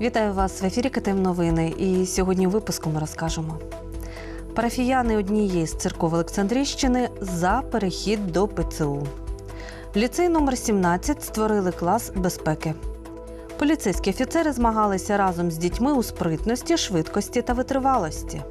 Вітаю вас в ефірі КТМ Новини. І сьогодні в випуску ми розкажемо. Парафіяни однієї з церков Олександрійщини за перехід до ПЦУ. Ліцей номер 17 створили клас безпеки. Поліцейські офіцери змагалися разом з дітьми у спритності, швидкості та витривалості.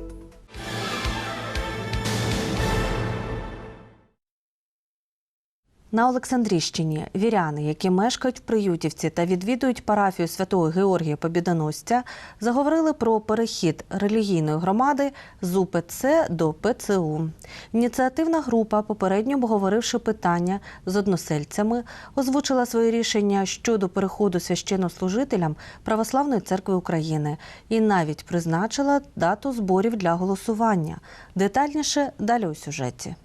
На Олександрійщині віряни, які мешкають в Приютівці та відвідують парафію святого Георгія Побідоносця, заговорили про перехід релігійної громади з УПЦ до ПЦУ. Ініціативна група, попередньо обговоривши питання з односельцями, озвучила своє рішення щодо переходу священнослужителям Православної церкви України і навіть призначила дату зборів для голосування. Детальніше далі у сюжеті.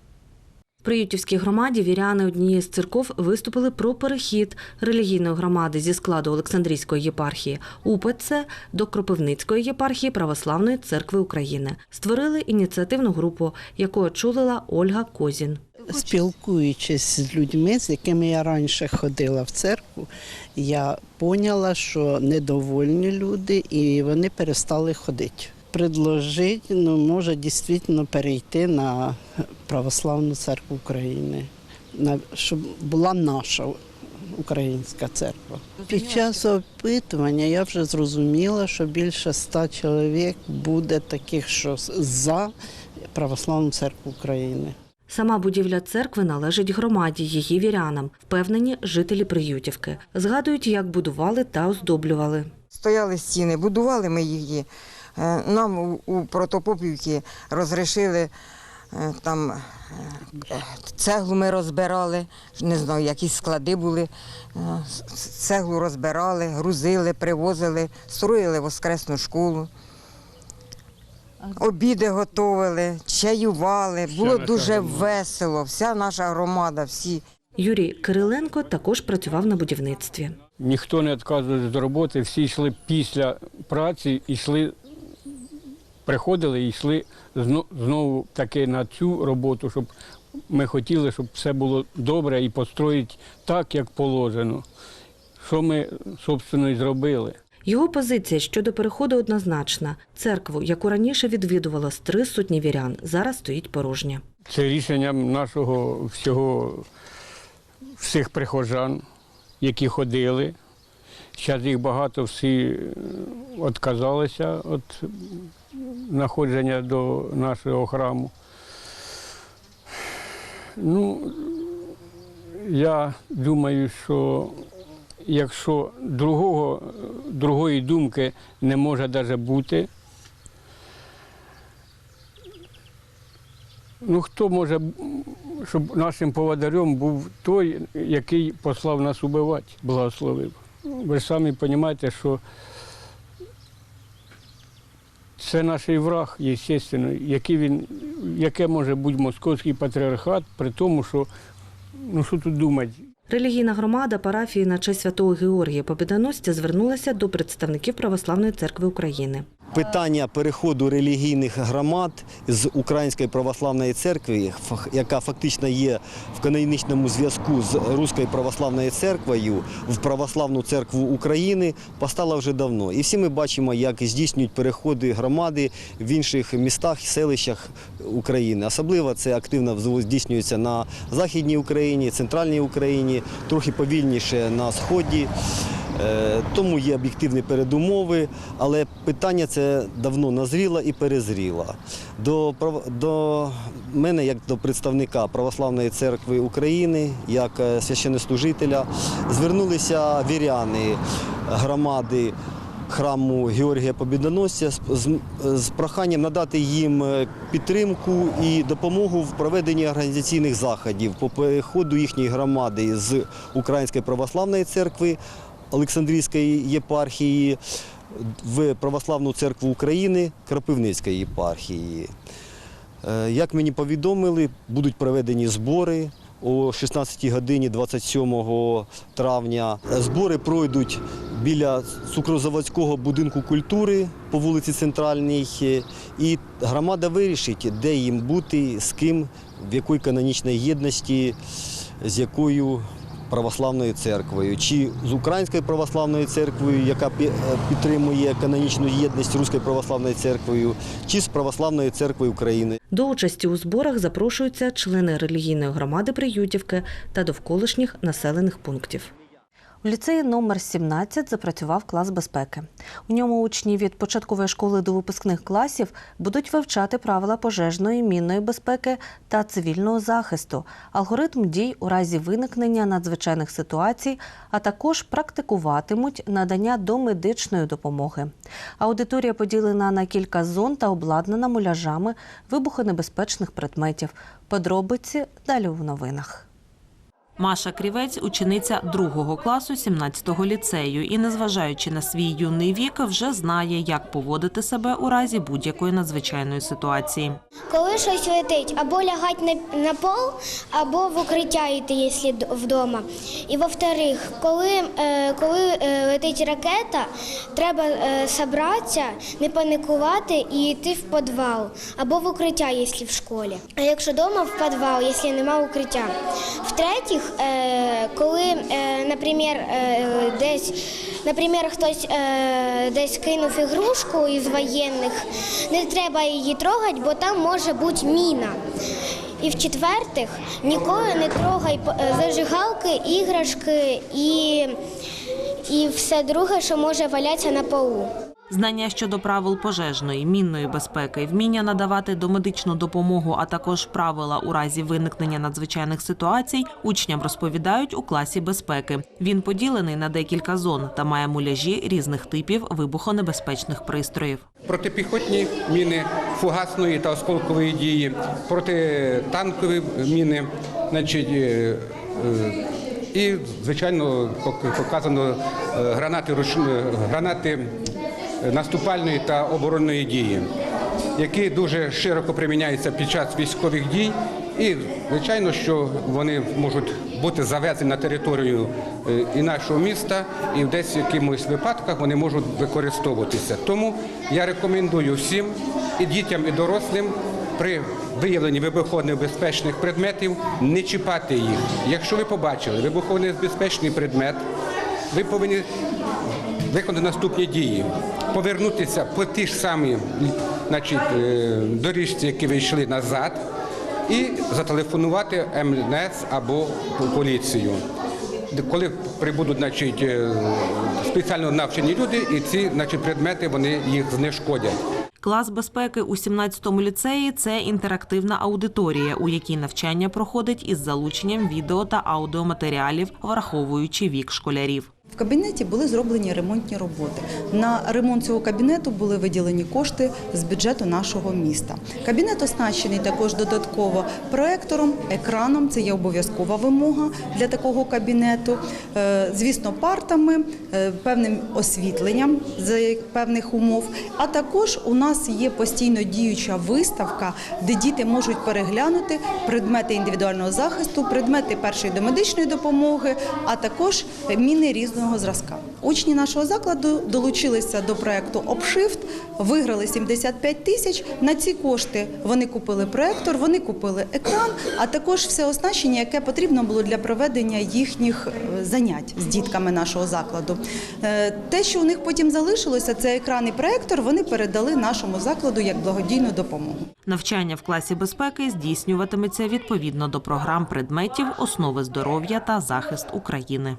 Приютівській громаді віряни однієї з церков виступили про перехід релігійної громади зі складу Олександрійської єпархії УПЦ до Кропивницької єпархії Православної церкви України. Створили ініціативну групу, яку очолила Ольга Козін. Спілкуючись з людьми, з якими я раніше ходила в церкву, я поняла, що недовольні люди і вони перестали ходити. Предложить, ну, може дійсно перейти на Православну церкву України, на, щоб була наша українська церква. Під час опитування я вже зрозуміла, що більше ста чоловік буде таких, що за Православну церкву України. Сама будівля церкви належить громаді, її вірянам, впевнені жителі Приютівки. Згадують, як будували та оздоблювали. Стояли стіни, будували ми її. Е, Нам у- Протопопівці розрішили е, там е, цеглу ми розбирали, не знаю, якісь склади були. Цеглу розбирали, грузили, привозили, строїли воскресну школу. Обіди готували, чаювали, було дуже весело. Вся наша громада, всі. Юрій Кириленко також працював на будівництві. Ніхто не відказувався з роботи, всі йшли після праці, йшли, приходили і йшли знову таки на цю роботу, щоб ми хотіли, щоб все було добре і построїти так, як положено. Що ми, собственно, і зробили. Його позиція щодо переходу однозначна. Церкву, яку раніше відвідувало з три сотні вірян, зараз стоїть порожня. Це рішенням нашого всього, всіх прихожан, які ходили. Зараз їх багато всі відказалися від знаходження до нашого храму. Ну, я думаю, що якщо другого, другої думки не може навіть бути, Ну хто може, щоб нашим поводарем був той, який послав нас убивати, благословив. Ви ж самі розумієте, що це наш враг, звісно, який він, яке може бути московський патріархат, при тому, що ну що тут думати. Релігійна громада парафії на честь святого Георгія Побідоносця звернулася до представників Православної церкви України. Питання переходу релігійних громад з Української православної церкви, яка фактично є в канонічному зв'язку з Руською православною церквою в Православну церкву України, постала вже давно. І всі ми бачимо, як здійснюють переходи громади в інших містах селищах України. Особливо це активно здійснюється на Західній Україні, Центральній Україні, трохи повільніше на Сході. Е, Тому є об'єктивні передумови, але питання це давно назріло і перезріло. До, до мене, як до представника Православної церкви України, як е, священнослужителя, звернулися віряни громади храму Георгія Побідоносця з, з, з проханням надати їм е, підтримку і допомогу в проведенні організаційних заходів по переходу їхньої громади з Української православної церкви Олександрійської єпархії в Православну церкву України Кропивницької єпархії. Е, Як мені повідомили, будуть проведені збори о 16 годині 27 травня. Збори пройдуть біля цукрозаводського будинку культури по вулиці Центральній, е, і громада вирішить, де їм бути, з ким, в якої канонічній єдності, з якою православною церквою, чи з Українською православною церквою, яка е, підтримує канонічну єдність Руської православної церквою, чи з Православною церквою України. До участі у зборах запрошуються члени релігійної громади Приютівки та довколишніх населених пунктів. У ліцеї номер 17 запрацював клас безпеки. У ньому учні від початкової школи до випускних класів будуть вивчати правила пожежної, мінної безпеки та цивільного захисту, алгоритм дій у разі виникнення надзвичайних ситуацій, а також практикуватимуть надання домедичної допомоги. Аудиторія поділена на кілька зон та обладнана муляжами вибухонебезпечних предметів. Подробиці далі у новинах. Маша Крівець учениця другого класу 17-го ліцею і, незважаючи на свій юний вік, вже знає, як поводити себе у разі будь-якої надзвичайної ситуації. Коли щось летить, або лягати на, пол, або в укриття йти, якщо вдома. І во-вторых, коли, е, коли е, летить ракета, треба е, зібратися, не паникувати і йти в підвал, або в укриття, якщо в школі. А якщо вдома, в підвал, якщо немає укриття. В-третіх, е, коли, е, наприклад, е, десь, наприклад, хтось е, десь кинув ігрушку із воєнних, не треба її трогати, бо там може бути міна. І в-четвертих, ніколи не трогай е, зажигалки, іграшки і, і все друге, що може валятися на полу. Знання щодо правил пожежної, мінної безпеки, вміння надавати домедичну допомогу, а також правила у разі виникнення надзвичайних ситуацій учням розповідають у класі безпеки. Він поділений на декілька зон та має муляжі різних типів вибухонебезпечних пристроїв. протипіхотні міни фугасної та осколкової дії, протитанкові міни, значить, е, е, і, звичайно, пок- показано е, гранати, гранати наступальної та оборонної дії, які дуже широко приміняються під час військових дій. І, звичайно, що вони можуть бути завезені на територію е, і нашого міста, і в десь якимось випадках вони можуть використовуватися. Тому я рекомендую всім і дітям, і дорослим при виявленні вибухонебезпечних предметів не чіпати їх. Якщо ви побачили вибухонебезпечний предмет, ви повинні виконати наступні дії. Повернутися по ті ж самі значить, е, доріжці, які ви йшли назад, і зателефонувати МНС або поліцію. Коли прибудуть значить, е, спеціально навчені люди, і ці значить, предмети вони їх знешкодять. Клас безпеки у 17-му ліцеї це інтерактивна аудиторія, у якій навчання проходить із залученням відео та аудіоматеріалів, враховуючи вік школярів. В кабінеті були зроблені ремонтні роботи. На ремонт цього кабінету були виділені кошти з бюджету нашого міста. Кабінет оснащений також додатково проектором, екраном. Це є обов'язкова вимога для такого кабінету. Е, Звісно, партами, е, певним освітленням з певних умов. А також у нас є постійно діюча виставка, де діти можуть переглянути предмети індивідуального захисту, предмети першої домедичної допомоги, а також міни різного зразка. Учні нашого закладу долучилися до проекту Обшифт, виграли 75 тисяч. На ці кошти вони купили проектор, вони купили екран, а також все оснащення, яке потрібно було для проведення їхніх е, занять з дітками нашого закладу. Е, Те, що у них потім залишилося, це екран і проектор, вони передали нашому закладу як благодійну допомогу. Навчання в класі безпеки здійснюватиметься відповідно до програм предметів основи здоров'я та захист України.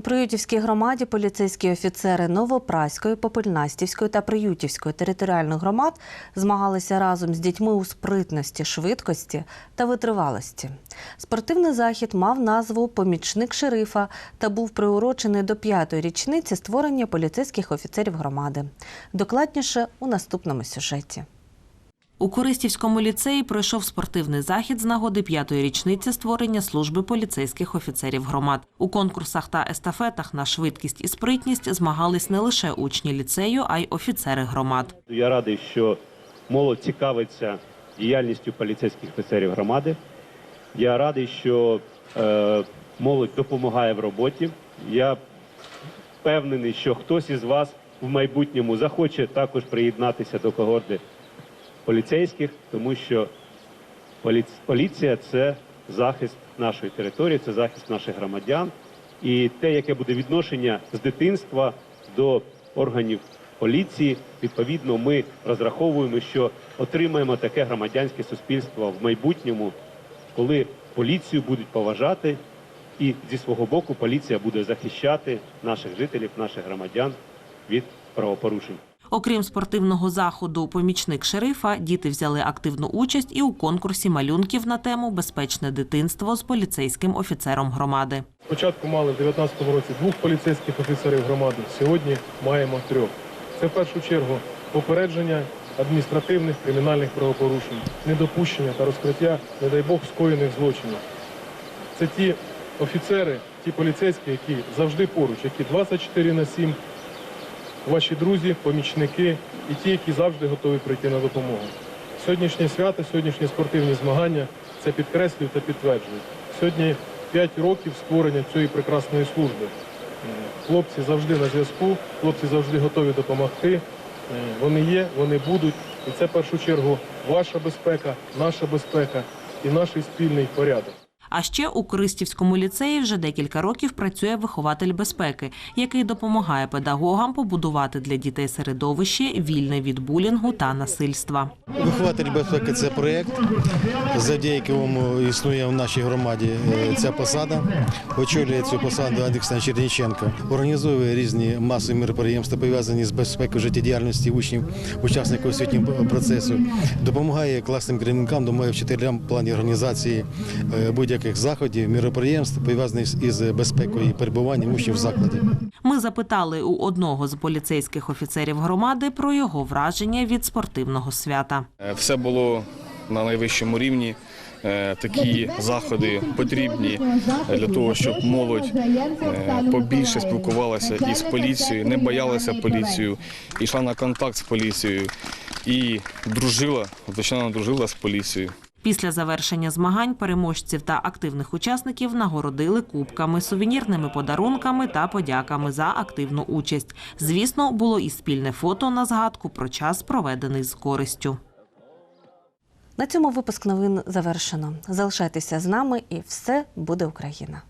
У Приютівській громаді поліцейські офіцери Новопраської, Попельнастівської та Приютівської територіальних громад змагалися разом з дітьми у спритності, швидкості та витривалості. Спортивний захід мав назву Помічник шерифа та був приурочений до п'ятої річниці створення поліцейських офіцерів громади. Докладніше у наступному сюжеті. У Користівському ліцеї пройшов спортивний захід з нагоди п'ятої річниці створення служби поліцейських офіцерів громад. У конкурсах та естафетах на швидкість і спритність змагались не лише учні ліцею, а й офіцери громад. Я радий, що молодь цікавиться діяльністю поліцейських офіцерів громади. Я радий, що е, молодь допомагає в роботі. Я впевнений, що хтось із вас в майбутньому захоче також приєднатися до когорти поліцейських, тому що поліц- поліція це захист нашої території, це захист наших громадян і те, яке буде відношення з дитинства до органів поліції. Відповідно, ми розраховуємо, що отримаємо таке громадянське суспільство в майбутньому, коли поліцію будуть поважати, і зі свого боку поліція буде захищати наших жителів, наших громадян від правопорушень. Окрім спортивного заходу, помічник шерифа, діти взяли активну участь і у конкурсі малюнків на тему Безпечне дитинство з поліцейським офіцером громади. Спочатку мали в 2019 році двох поліцейських офіцерів громади, сьогодні маємо трьох. Це в першу чергу попередження адміністративних кримінальних правопорушень, недопущення та розкриття, не дай Бог, скоєних злочинів. Це ті офіцери, ті поліцейські, які завжди поруч, які 24 на 7, ваші друзі, помічники і ті, які завжди готові прийти на допомогу. Сьогоднішнє свято, сьогоднішні спортивні змагання це підкреслюють та підтверджують. Сьогодні 5 років створення цієї прекрасної служби. Хлопці завжди на зв'язку, хлопці завжди готові допомогти. Вони є, вони будуть. І це в першу чергу ваша безпека, наша безпека і наш спільний порядок. А ще у Користівському ліцеї вже декілька років працює вихователь безпеки, який допомагає педагогам побудувати для дітей середовище вільне від булінгу та насильства. Вихователь безпеки це проєкт, завдяки якому існує в нашій громаді е, ця посада. Очолює цю посаду Олександр Черніченко. Організовує різні масові мероприємства, пов'язані з безпекою життєдіяльності учнів, учасників освітнього процесу. Допомагає класним керівникам, допомагає вчителям в плані організації е, будь-яких заходів, мероприємств, пов'язаних із безпекою і перебуванням учнів в закладі. Ми запитали у одного з поліцейських офіцерів громади про його враження від спортивного свята. Е, Все було на найвищому рівні. Е, Такі заходи потрібні для того, щоб молодь е, побільше спілкувалася із поліцією, не боялася поліцію, йшла на контакт з поліцією і дружила, звичайно, дружила з поліцією. Після завершення змагань переможців та активних учасників нагородили кубками, сувенірними подарунками та подяками за активну участь. Звісно, було і спільне фото на згадку про час, проведений з користю. На цьому випуск новин завершено. Залишайтеся з нами, і все буде Україна.